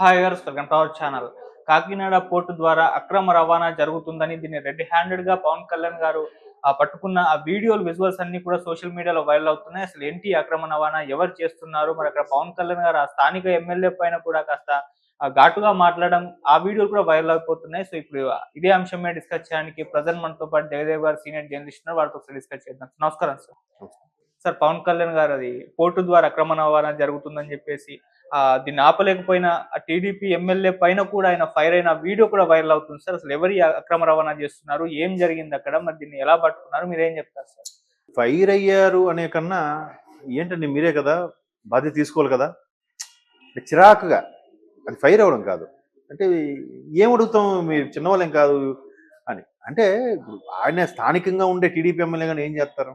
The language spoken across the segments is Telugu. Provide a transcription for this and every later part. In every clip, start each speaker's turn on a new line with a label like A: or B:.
A: హాయ్ గారు welcome to our channel. Kakinada port ద్వారా అక్రమ రవాణా జరుగుతుందని దీన్ని రెడ్ హ్యాండెడ్గా పవన్ కళ్యాణ్ గారు పట్టుకున్న ఆ వీడియోలు విజువల్స్ అన్ని కూడా సోషల్ మీడియాలో వైరల్ అవుతున్నాయి. అసలు ఏంటి అక్రమ రవాణా? ఎవరు చేస్తున్నారు? మరి అక్కడ పవన్ కళ్యాణ్ గారు ఆ స్థానిక ఎమ్మెల్యే పైన కూడా కాస్త ఘాటుగా మాట్లాడడం ఆ వీడియోలు కూడా వైరల్ అయిపోతున్నాయి. సో ఇప్పుడు ఇదే అంశం మీద డిస్కస్ చేయడానికి ప్రజెంట్ మనతో పాటు జగదేవ్ గారు సీనియర్ జర్నలిస్ట్ వారితో ఒకసారి డిస్కస్ చేద్దాం. నమస్కారం సార్. సార్ పవన్ కళ్యాణ్ గారు అది కోర్టు ద్వారా అక్రమ రవాణా జరుగుతుందని చెప్పేసి ఆ దీన్ని ఆపలేకపోయినా ఆ టీడీపీ ఎమ్మెల్యే పైన కూడా ఆయన ఫైర్ అయిన వీడియో కూడా వైరల్ అవుతుంది సార్. అసలు ఎవరి అక్రమ రవాణా చేస్తున్నారు? ఏం జరిగింది అక్కడ? మరి దీన్ని ఎలా పట్టుకున్నారు? మీరేం చెప్తారు సార్?
B: ఫైర్ అయ్యారు అనే కన్నా ఏంటండి మీరే కదా? బాధ్యత తీసుకోవాలి కదా? చిరాకుగా. అది ఫైర్ అవ్వడం కాదు. అంటే ఏం అడుగుతాం? మీరు చిన్నవాళ్ళేం కాదు అని. అంటే ఆయన స్థానికంగా ఉండే టీడీపీ ఎమ్మెల్యే కానీ ఏం చేస్తారు?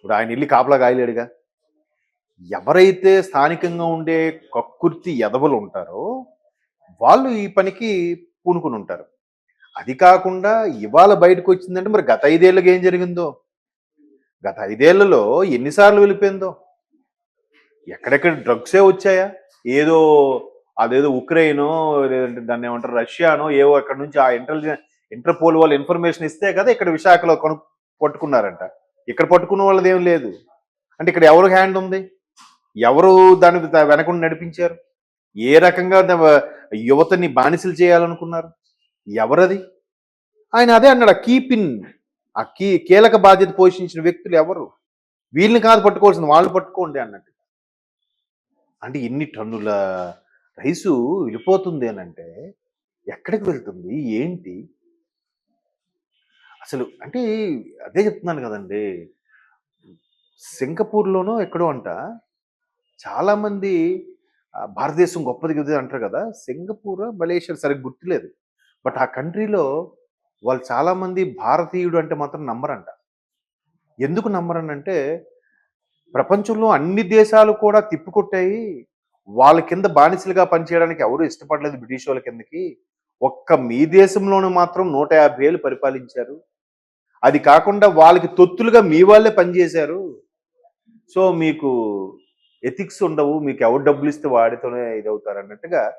B: ఇప్పుడు ఆయన వెళ్ళి కాపలా కాయలేడుగా. ఎవరైతే స్థానికంగా ఉండే కక్కుర్తి ఎదవలు ఉంటారో వాళ్ళు ఈ పనికి పూనుకుని ఉంటారు. అది కాకుండా ఇవాళ బయటకు వచ్చిందంటే మరి గత ఐదేళ్ళకి ఏం జరిగిందో? గత ఐదేళ్ళలో ఎన్నిసార్లు వెళ్ళిపోయిందో? ఎక్కడెక్కడ డ్రగ్సే వచ్చాయా? ఏదో అదేదో ఉక్రెయినో లేదంటే దాన్ని ఏమంటారు రష్యానో ఏవో అక్కడ నుంచి ఆ ఇంటెలిజెన్స్ ఇంటర్పోల్ వాళ్ళు ఇన్ఫర్మేషన్ ఇస్తే కదా ఇక్కడ విశాఖలో కొను పట్టుకున్నారంట. ఇక్కడ పట్టుకున్న వాళ్ళది ఏం లేదు. అంటే ఇక్కడ ఎవరు హ్యాండ్ ఉంది? ఎవరు దాని వెనకుండా నడిపించారు? ఏ రకంగా యువతని బానిసలు చేయాలనుకున్నారు? ఎవరది? ఆయన అదే అన్నాడు కీప్ ఇన్ ఆ కీ కీలక బాధ్యత పోషించిన వ్యక్తులు ఎవరు? వీళ్ళని కాదు పట్టుకోవాల్సింది వాళ్ళు పట్టుకోండి అన్నట్టు. అంటే ఎన్ని టన్నుల రైసు వెళ్ళిపోతుంది అని అంటే ఎక్కడికి వెళ్తుంది? ఏంటి? అసలు అంటే అదే చెప్తున్నాను కదండి. సింగపూర్లోనో ఎక్కడో అంట చాలామంది భారతదేశం గొప్పది గది అంటారు కదా. సింగపూర్ మలేషియా సరిగ్గా గుర్తులేదు. బట్ ఆ కంట్రీలో వాళ్ళు చాలామంది భారతీయుడు అంటే మాత్రం నమ్మరంట. ఎందుకు నమ్మరనంటే ప్రపంచంలో అన్ని దేశాలు కూడా తిప్పికొట్టాయి. వాళ్ళ కింద బానిసలుగా పనిచేయడానికి ఎవరు ఇష్టపడలేదు బ్రిటిష్ వాళ్ళ కిందకి. ఒక్క మీ దేశంలోనూ మాత్రం నూట యాభై ఏళ్ళు పరిపాలించారు. అది కాకుండా వాళ్ళకి తొత్తులుగా మీ వాళ్ళే పనిచేశారు. సో మీకు ఎథిక్స్ ఉండవు మీకు ఎవరు డబ్బులు ఇస్తే వాడితోనే ఇది అవుతారు అన్నట్టుగా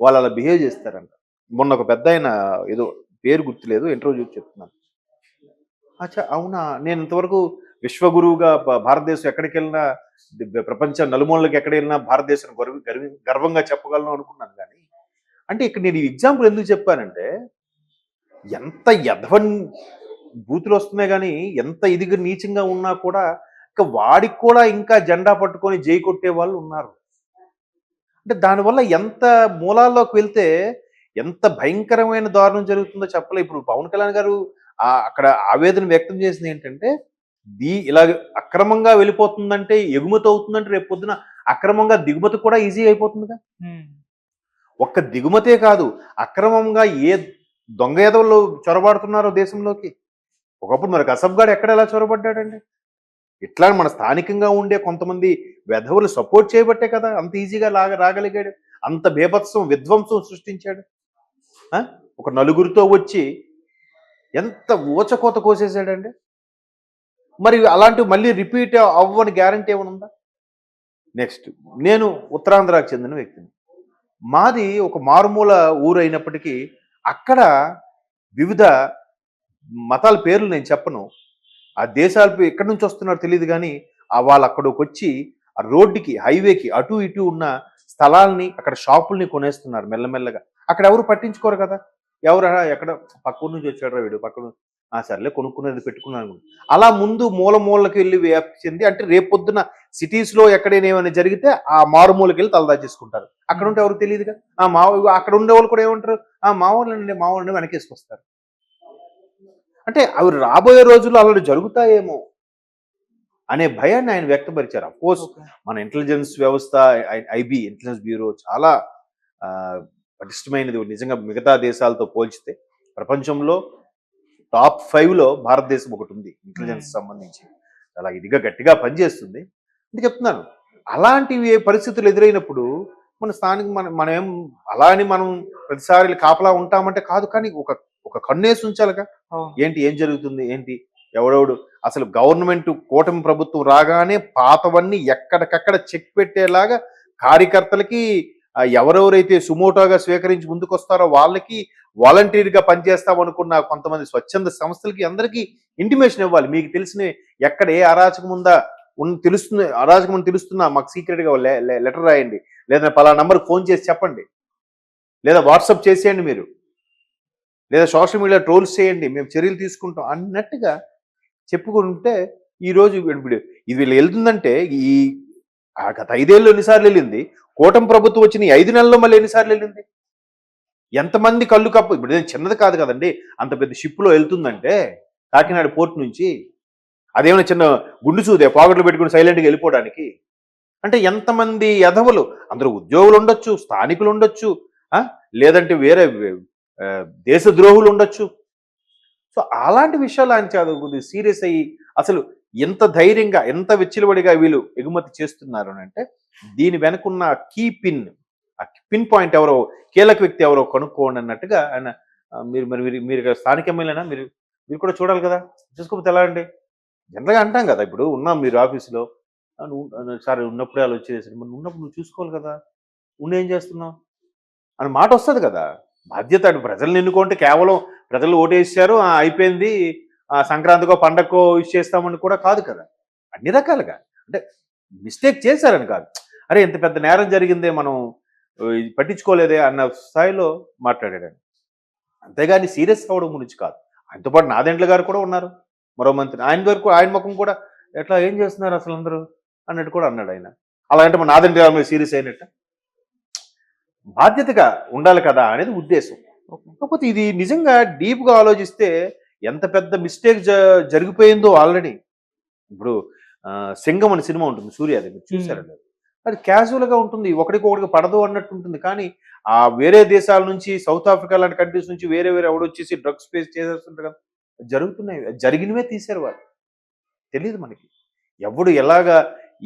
B: వాళ్ళు అలా బిహేవ్ చేస్తారంట. మొన్న ఒక పెద్ద ఆయన ఏదో పేరు గుర్తులేదు ఇంటర్వ్యూ చూసి చెప్తున్నాను. అచ్చా అవునా? నేను ఇంతవరకు విశ్వగురువుగా భా- భారతదేశం ఎక్కడికి వెళ్ళినా ప్రపంచ నలుమూలకి ఎక్కడ వెళ్ళినా భారతదేశం గర్వ గర్వంగా చెప్పగలను అనుకున్నాను కానీ అంటే ఇక్కడ నేను ఈ ఎగ్జాంపుల్ ఎందుకు చెప్పానంటే ఎంత యధవన్ బూతులు వస్తున్నాయి కానీ ఎంత ఇదిగా నీచంగా ఉన్నా కూడా ఇంకా వాడికి కూడా ఇంకా జెండా పట్టుకొని జై కొట్టే వాళ్ళు ఉన్నారు. అంటే దానివల్ల ఎంత మూలాల్లోకి వెళ్తే ఎంత భయంకరమైన దారుణం జరుగుతుందో చెప్పలే. ఇప్పుడు పవన్ కళ్యాణ్ గారు ఆ అక్కడ ఆవేదన వ్యక్తం చేసింది ఏంటంటే దీ ఇలా అక్రమంగా వెళ్ళిపోతుందంటే ఎగుమతి అవుతుందంటే రేపు పొద్దున అక్రమంగా దిగుమతి కూడా ఈజీ అయిపోతుందిగా. ఒక్క దిగుమతే కాదు అక్రమంగా ఏ దొంగ ఎదవలు చొరబడుతున్నారో దేశంలోకి. ఒకప్పుడు మరి కసబ్గాడు ఎక్కడ ఎలా చొరబడ్డాడండి? ఇట్లా మన స్థానికంగా ఉండే కొంతమంది వెధవులు సపోర్ట్ చేయబట్టే కదా అంత ఈజీగా లాగ రాగలిగాడు. అంత బేభత్సం విధ్వంసం సృష్టించాడు. ఒక నలుగురితో వచ్చి ఎంత ఊచకోత కోసేసాడండి మరి అలాంటివి మళ్ళీ రిపీట్ అవ్వని గ్యారంటీ ఏమైనా ఉందా? నెక్స్ట్ నేను ఉత్తరాంధ్రకు చెందిన వ్యక్తిని. మాది ఒక మారుమూల ఊరు అయినప్పటికీ అక్కడ వివిధ మతాల పేర్లు నేను చెప్పను. ఆ దేశాల ఎక్కడి నుంచి వస్తున్నారో తెలియదు కానీ ఆ వాళ్ళు అక్కడికి వచ్చి ఆ రోడ్డుకి హైవేకి అటు ఇటు ఉన్న స్థలాల్ని అక్కడ షాపుల్ని కొనేస్తున్నారు మెల్లమెల్లగా. అక్కడ ఎవరు పట్టించుకోరు కదా. ఎవరు ఎక్కడ పక్క నుంచి వచ్చాడు వీడు పక్కన ఆ సర్లే కొనుక్కునేది పెట్టుకున్నాను అలా ముందు మూల మూలకి వెళ్ళి వ్యాప్తి చెంది అంటే రేపొద్దున సిటీస్లో ఎక్కడైనా ఏమైనా జరిగితే ఆ మారుమూలకి వెళ్ళి తలదాచేసుకుంటారు అక్కడ ఉంటే ఎవరికి తెలియదుగా ఆ మా అక్కడ ఉండే వాళ్ళు కూడా ఏమంటారు? ఆ మా వాళ్ళని మా వాళ్ళని వెనకేసుకొస్తారు. అంటే అవి రాబోయే రోజుల్లో అలాంటి జరుగుతాయేమో అనే భయాన్ని ఆయన వ్యక్తపరిచారు. అఫ్కోర్స్ మన ఇంటెలిజెన్స్ వ్యవస్థ ఐబీ ఇంటెలిజెన్స్ బ్యూరో చాలా పటిష్టమైనది. నిజంగా మిగతా దేశాలతో పోల్చితే ప్రపంచంలో టాప్ ఫైవ్లో భారతదేశం ఒకటి ఉంది ఇంటెలిజెన్స్. సంబంధించి. చాలా ఇదిగా గట్టిగా పనిచేస్తుంది. అంటే చెప్తున్నాను అలాంటివి పరిస్థితులు ఎదురైనప్పుడు మన స్థానిక మన మనం ఏం అలా అని మనం ప్రతిసారి కాపలా ఉంటామంటే కాదు కానీ ఒక ఒక కన్నేసి ఉంచాలిగా. ఏంటి ఏం జరుగుతుంది? ఏంటి? ఎవడెవడు? అసలు గవర్నమెంట్ కూటమి ప్రభుత్వం రాగానే పాతవన్నీ ఎక్కడికక్కడ చెక్ పెట్టేలాగా కార్యకర్తలకి ఎవరెవరైతే సుమోటోగా స్వీకరించి ముందుకొస్తారో వాళ్ళకి వాలంటీర్గా పనిచేస్తాం అనుకున్న కొంతమంది స్వచ్ఛంద సంస్థలకి అందరికీ ఇంటిమేషన్ ఇవ్వాలి. మీకు తెలిసిన ఎక్కడ ఏ అరాచకం ఉందా? ఉన్న తెలుస్తుంది అరాచకం తెలుస్తున్నా మాకు సీక్రెట్గా లెటర్ రాయండి. లేదా పలా నంబర్కి ఫోన్ చేసి చెప్పండి. లేదా వాట్సాప్ చేసేయండి మీరు. లేదా సోషల్ మీడియా ట్రోల్స్ చేయండి మేము చర్యలు తీసుకుంటాం అన్నట్టుగా చెప్పుకుంటే ఈరోజు ఇప్పుడు ఇది వీళ్ళు వెళ్తుందంటే ఈ గత ఐదేళ్ళు ఎన్నిసార్లు వెళ్ళింది? కూటమి ప్రభుత్వం వచ్చిన ఈ ఐదు నెలల్లో మళ్ళీ ఎన్నిసార్లు వెళ్ళింది? ఎంతమంది కళ్ళు కప్పు ఇప్పుడు చిన్నది కాదు కదండి అంత పెద్ద షిప్లో వెళ్తుందంటే కాకినాడ పోర్ట్ నుంచి అదేమైనా చిన్న గుండు చూదే పాకెట్లు పెట్టుకుని సైలెంట్గా వెళ్ళిపోవడానికి అంటే ఎంతమంది యధవులు అందరూ ఉద్యోగులు ఉండొచ్చు స్థానికులు ఉండొచ్చు లేదంటే వేరే దేశద్రోహులు ఉండొచ్చు సో అలాంటి విషయాలు ఆయన చదువుకుంది సీరియస్ అయ్యి అసలు ఎంత ధైర్యంగా ఎంత విచ్చిలబడిగా వీళ్ళు ఎగుమతి చేస్తున్నారు అని అంటే దీని వెనుకున్న కీ పిన్ ఆ పిన్ పాయింట్ ఎవరో కీలక వ్యక్తి ఎవరో కనుక్కోండి అన్నట్టుగా ఆయన మీరు మరి మీరు మీరు స్థానిక ఎమ్మెల్యేనా? మీరు మీరు కూడా చూడాలి కదా. చూసుకోకపోతే ఎలా అండి? జనరల్గా అంటాం కదా ఇప్పుడు ఉన్నాం మీరు ఆఫీసులో. సార్ ఉన్నప్పుడే అలా వచ్చేసి మరి ఉన్నప్పుడు నువ్వు చూసుకోవాలి కదా. ఉండేం ఏం చేస్తున్నావు? అని మాట వస్తుంది కదా. బాధ్యత అటు ప్రజల్ని ఎన్నుకుంటే కేవలం ప్రజలు ఓటేసారు అయిపోయింది ఆ, సంక్రాంతికో పండగకో ఇష్ చేస్తామని కూడా కాదు కదా. అన్ని రకాలుగా. అంటే మిస్టేక్ చేశారని కాదు. అరే ఇంత పెద్ద నేరం జరిగిందే మనం పట్టించుకోలేదే అన్న స్థాయిలో మాట్లాడాడు అంతేగాని సీరియస్ అవ్వడం గురించి కాదు. ఆయనతో పాటు నాదెండ్ల గారు కూడా ఉన్నారు. మరో మంత్రి. ఆయన గారు ఆయన ముఖం కూడా ఎట్లా ఏం చేస్తున్నారు అసలు అందరూ అన్నట్టు కూడా అన్నాడు ఆయన. అలా అంటే మన నాదెండ్ల గారి మీద సీరియస్ అయినట్టు? బాధ్యతగా ఉండాలి కదా అనేది ఉద్దేశం. కాకపోతే ఇది నిజంగా డీప్గా ఆలోచిస్తే ఎంత పెద్ద మిస్టేక్ జరిగిపోయిందో ఆల్రెడీ. ఇప్పుడు సింగం అనే సినిమా ఉంటుంది సూర్యాది మీరు చూసారండి అది casual గా ఉంటుంది ఒకడికి ఒకడికి పడదు అన్నట్టు ఉంటుంది. కానీ ఆ వేరే దేశాల నుంచి సౌత్ ఆఫ్రికా లాంటి కంట్రీస్ నుంచి వేరే వేరే ఎవడొచ్చేసి డ్రగ్స్ ఫేస్ చేసేస్తుంటారు కదా. జరుగుతున్నాయి జరిగినవే తీశారు వాళ్ళు. తెలియదు మనకి. ఎవడు ఎలాగా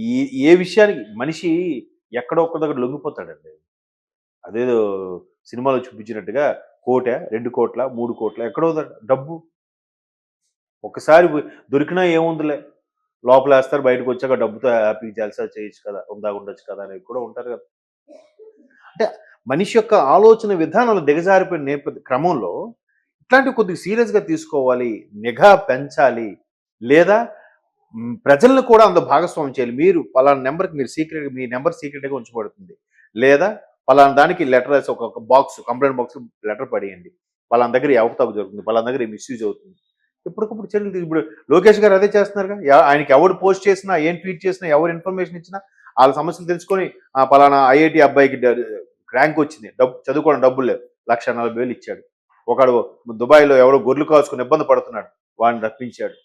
B: ఈ ఏ విషయానికి మనిషి ఎక్కడో ఒక్క దగ్గర లొంగిపోతాడండి. అదేదో సినిమాలో చూపించినట్టుగా కోట రెండు కోట్ల మూడు కోట్ల ఎక్కడో డబ్బు. ఒకసారి దొరికినా ఏముందిలే. లోపల వేస్తారు బయటకు వచ్చాక డబ్బుతో హ్యాపీ జల్సా చేయొచ్చు కదా ఉందా ఉండొచ్చు కదా అనేవి కూడా ఉంటారు కదా. అంటే మనిషి యొక్క ఆలోచన విధానాలు దిగజారిపోయిన నేపథ్య క్రమంలో ఇట్లాంటివి కొద్దిగా సీరియస్గా తీసుకోవాలి నిఘా పెంచాలి లేదా ప్రజలను కూడా అంత భాగస్వామ్యం చేయాలి. మీరు పలానా నెంబర్కి మీరు సీక్రెట్ మీ నెంబర్ సీక్రెట్గా ఉంచబడుతుంది. లేదా పలానా దానికి లెటర్ రాసి ఒక బాక్స్ కంప్లైంట్ బాక్స్ లెటర్ పడేయండి. పలానా దగ్గర ఈ అవకతవక జరుగుతుంది పలానా దగ్గర మిస్యూజ్ అవుతుంది. ఎప్పటికప్పుడు చర్యలు ఇప్పుడు లోకేష్ గారు అదే చేస్తున్నారుగా ఆయనకి ఎవరు పోస్ట్ చేసినా ఏం ట్వీట్ చేసినా ఎవరు ఇన్ఫర్మేషన్ ఇచ్చినా వాళ్ళ సమస్యలు తెలుసుకొని పలానా ఐఐటి అబ్బాయికి ర్యాంక్ వచ్చింది డబ్బు చదువుకోవడం డబ్బులు లేవు లక్ష నలభై వేలు ఇచ్చాడు. ఒకడు దుబాయ్లో ఎవరో గొర్రెలు కాల్చుకుని ఇబ్బంది పడుతున్నాడు వాడిని రప్పించాడు.